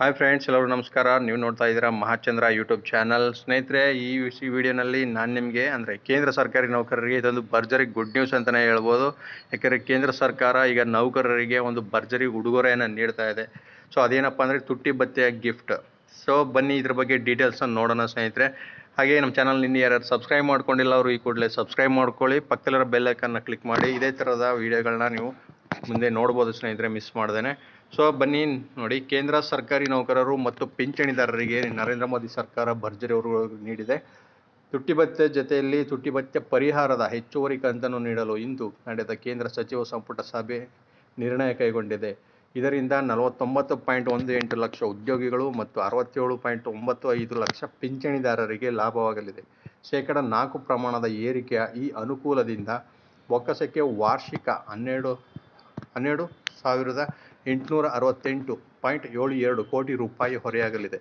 Hi friends ಎಲ್ಲರೂ ನಮಸ್ಕಾರ. ನೀವು ನೋಡ್ತಾ ಇದ್ದೀರಾ ಮಹಾಚಂದ್ರ ಯೂಟ್ಯೂಬ್ ಚಾನಲ್ ಸ್ನೇಹಿತರೆ, ಈ ಸಿ ವಿಡಿಯೋನಲ್ಲಿ ನಾನು ನಿಮಗೆ ಅಂದರೆ ಕೇಂದ್ರ ಸರ್ಕಾರಿ ನೌಕರರಿಗೆ ಇದೊಂದು ಭರ್ಜರಿ ಗುಡ್ ನ್ಯೂಸ್ ಅಂತಲೇ ಹೇಳ್ಬೋದು. ಯಾಕೆಂದರೆ ಕೇಂದ್ರ ಸರ್ಕಾರ ಈಗ ನೌಕರರಿಗೆ ಒಂದು ಭರ್ಜರಿ ಉಡುಗೊರೆಯನ್ನು ನೀಡ್ತಾ ಇದೆ. ಸೊ ಅದೇನಪ್ಪ ಅಂದರೆ ತುಟ್ಟಿ ಬತ್ತೆಯ ಗಿಫ್ಟ್ ಸೊ ಬನ್ನಿ ಇದ್ರ ಬಗ್ಗೆ ಡೀಟೇಲ್ಸನ್ನು ನೋಡೋಣ ಸ್ನೇಹಿತರೆ. ಹಾಗೆ ನಮ್ಮ ಚಾನಲ್ ನಿನ್ನೆ ಯಾರು ಸಬ್ಸ್ಕ್ರೈಬ್ ಮಾಡ್ಕೊಂಡಿಲ್ಲ ಅವರು ಈ ಕೂಡಲೇ ಸಬ್ಸ್ಕ್ರೈಬ್ ಮಾಡ್ಕೊಳ್ಳಿ. ಪಕ್ಕದಲ್ಲಿರೋ ಬೆಲ್ ಐಕನ್ನ ಕ್ಲಿಕ್ ಮಾಡಿ. ಇದೇ ಥರದ ವೀಡಿಯೋಗಳನ್ನ ನೀವು ಮುಂದೆ ನೋಡ್ಬೋದು ಸ್ನೇಹಿತರೆ ಮಿಸ್ ಮಾಡ್ದೇನೆ. ಸೊ ಬನ್ನಿ ನೋಡಿ, ಕೇಂದ್ರ ಸರ್ಕಾರಿ ನೌಕರರು ಮತ್ತು ಪಿಂಚಣಿದಾರರಿಗೆ ನರೇಂದ್ರ ಮೋದಿ ಸರ್ಕಾರ ಭರ್ಜರಿ ಅವರು ನೀಡಿದೆ. ತುಟ್ಟಿ ಭತ್ಯೆ ಜೊತೆಯಲ್ಲಿ ತುಟ್ಟಿ ಭತ್ಯೆ ಪರಿಹಾರದ ಹೆಚ್ಚುವರಿ ಕಂತನ್ನು ನೀಡಲು ಇಂದು ನಡೆದ ಕೇಂದ್ರ ಸಚಿವ ಸಂಪುಟ ಸಭೆ ನಿರ್ಣಯ ಕೈಗೊಂಡಿದೆ. ಇದರಿಂದ ನಲವತ್ತೊಂಬತ್ತು ಪಾಯಿಂಟ್ ಒಂದು ಎಂಟು ಲಕ್ಷ ಉದ್ಯೋಗಿಗಳು ಮತ್ತು ಅರವತ್ತೇಳು ಪಾಯಿಂಟ್ ಒಂಬತ್ತು ಐದು ಲಕ್ಷ ಪಿಂಚಣಿದಾರರಿಗೆ ಲಾಭವಾಗಲಿದೆ. ಶೇಕಡ ನಾಲ್ಕು ಪ್ರಮಾಣದ ಏರಿಕೆಯ ಈ ಅನುಕೂಲದಿಂದ ಒಕ್ಕಸಕ್ಕೆ ವಾರ್ಷಿಕ ಹನ್ನೆರಡು ಹನ್ನೆರಡು ಸಾವಿರದ ಎಂಟುನೂರ ಅರವತ್ತೆಂಟು ಪಾಯಿಂಟ್ ಏಳು ಎರಡು ಕೋಟಿ ರೂಪಾಯಿ ಹೊರೆಯಾಗಲಿದೆ.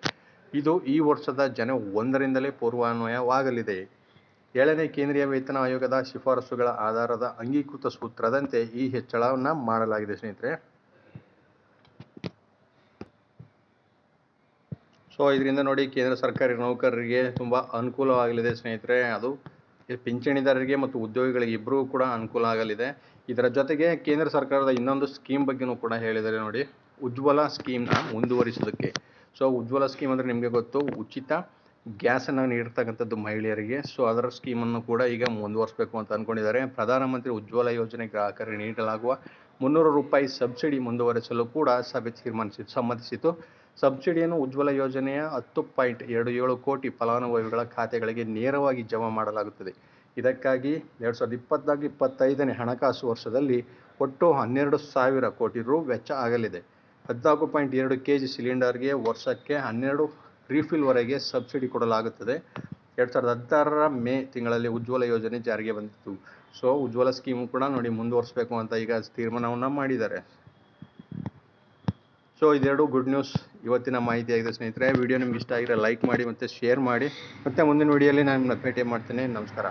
ಇದು ಈ ವರ್ಷದ ಜನ ಒಂದರಿಂದಲೇ ಪೂರ್ವಾನ್ವಯವಾಗಲಿದೆ. ಏಳನೇ ಕೇಂದ್ರೀಯ ವೇತನ ಆಯೋಗದ ಶಿಫಾರಸುಗಳ ಆಧಾರದ ಅಂಗೀಕೃತ ಸೂತ್ರದಂತೆ ಈ ಹೆಚ್ಚಳವನ್ನು ಮಾಡಲಾಗಿದೆ ಸ್ನೇಹಿತರೆ. ಸೊ ಇದರಿಂದ ನೋಡಿ ಕೇಂದ್ರ ಸರ್ಕಾರಿ ನೌಕರರಿಗೆ ತುಂಬ ಅನುಕೂಲವಾಗಲಿದೆ ಸ್ನೇಹಿತರೆ. ಅದು ಪಿಂಚಣಿದಾರರಿಗೆ ಮತ್ತು ಉದ್ಯೋಗಿಗಳಿಗೆ ಇಬ್ಬರೂ ಕೂಡ ಅನುಕೂಲ ಆಗಲಿದೆ. ಇದರ ಜೊತೆಗೆ ಕೇಂದ್ರ ಸರ್ಕಾರದ ಇನ್ನೊಂದು ಸ್ಕೀಮ್ ಬಗ್ಗೆನೂ ಕೂಡ ಹೇಳಿದರೆ ನೋಡಿ. ಉಜ್ವಲ ಸ್ಕೀಮ್ನ ಮುಂದುವರಿಸೋದಕ್ಕೆ ಸೊ, ಉಜ್ವಲ ಸ್ಕೀಮ್ ಅಂದರೆ ನಿಮಗೆ ಗೊತ್ತು, ಉಚಿತ ಗ್ಯಾಸನ್ನು ನೀಡ್ತಕ್ಕಂಥದ್ದು ಮಹಿಳೆಯರಿಗೆ. ಸೊ, ಅದರ ಸ್ಕೀಮನ್ನು ಕೂಡ ಈಗ ಮುಂದುವರಿಸಬೇಕು ಅಂತ ಅಂದ್ಕೊಂಡಿದ್ದಾರೆ ಪ್ರಧಾನಮಂತ್ರಿ ಉಜ್ವಲ ಯೋಜನೆ ಗ್ರಾಹಕರಿಗೆ ನೀಡಲಾಗುವ ಮುನ್ನೂರು ರೂಪಾಯಿ ಸಬ್ಸಿಡಿ ಮುಂದುವರಿಸಲು ಕೂಡ ಸಭೆ ತೀರ್ಮಾನಿಸಿ ಸಮ್ಮತಿಸಿತು ಸಬ್ಸಿಡಿಯನ್ನು ಉಜ್ವಲ ಯೋಜನೆಯ ಹತ್ತು ಪಾಯಿಂಟ್ ಎರಡು ಏಳು ಕೋಟಿ ಫಲಾನುಭವಿಗಳ ಖಾತೆಗಳಿಗೆ ನೇರವಾಗಿ ಜಮಾ ಮಾಡಲಾಗುತ್ತದೆ. ಇದಕ್ಕಾಗಿ ಎರಡು ಸಾವಿರದ ಇಪ್ಪತ್ನಾಲ್ಕು ಇಪ್ಪತ್ತೈದನೇ ಹಣಕಾಸು ವರ್ಷದಲ್ಲಿ ಒಟ್ಟು ಹನ್ನೆರಡು ಸಾವಿರ ಕೋಟಿ ರು ವೆಚ್ಚ ಆಗಲಿದೆ. ಹದಿನಾಲ್ಕು ಪಾಯಿಂಟ್ ಎರಡು ಕೆ ಜಿ ಸಿಲಿಂಡರ್ಗೆ ವರ್ಷಕ್ಕೆ ಹನ್ನೆರಡು ರೀಫಿಲ್ವರೆಗೆ ಸಬ್ಸಿಡಿ ಕೊಡಲಾಗುತ್ತದೆ. ಎರಡು ಸಾವಿರದ ಹದಿನಾರರ ಮೇ ತಿಂಗಳಲ್ಲಿ ಉಜ್ವಲ ಯೋಜನೆ ಜಾರಿಗೆ ಬಂದಿತ್ತು. ಸೊ, ಉಜ್ವಲ ಸ್ಕೀಮು ಕೂಡ ನೋಡಿ ಮುಂದುವರಿಸಬೇಕು ಅಂತ ಈಗ ತೀರ್ಮಾನವನ್ನು ಮಾಡಿದ್ದಾರೆ. ಸೊ ಇದೆರಡು ಗುಡ್ ನ್ಯೂಸ್ ಇವತ್ತಿನ ಮಾಹಿತಿ ಆಗಿದೆ ಸ್ನೇಹಿತರೆ. ವಿಡಿಯೋ ನಿಮ್ಗೆ ಇಷ್ಟ ಆಗಿದ್ರೆ ಲೈಕ್ ಮಾಡಿ ಮತ್ತು ಶೇರ್ ಮಾಡಿ. ಮತ್ತು ಮುಂದಿನ ವಿಡಿಯೋಲಿ ನಾನು ಭೇಟಿ ಮಾಡ್ತೇನೆ. ನಮಸ್ಕಾರ.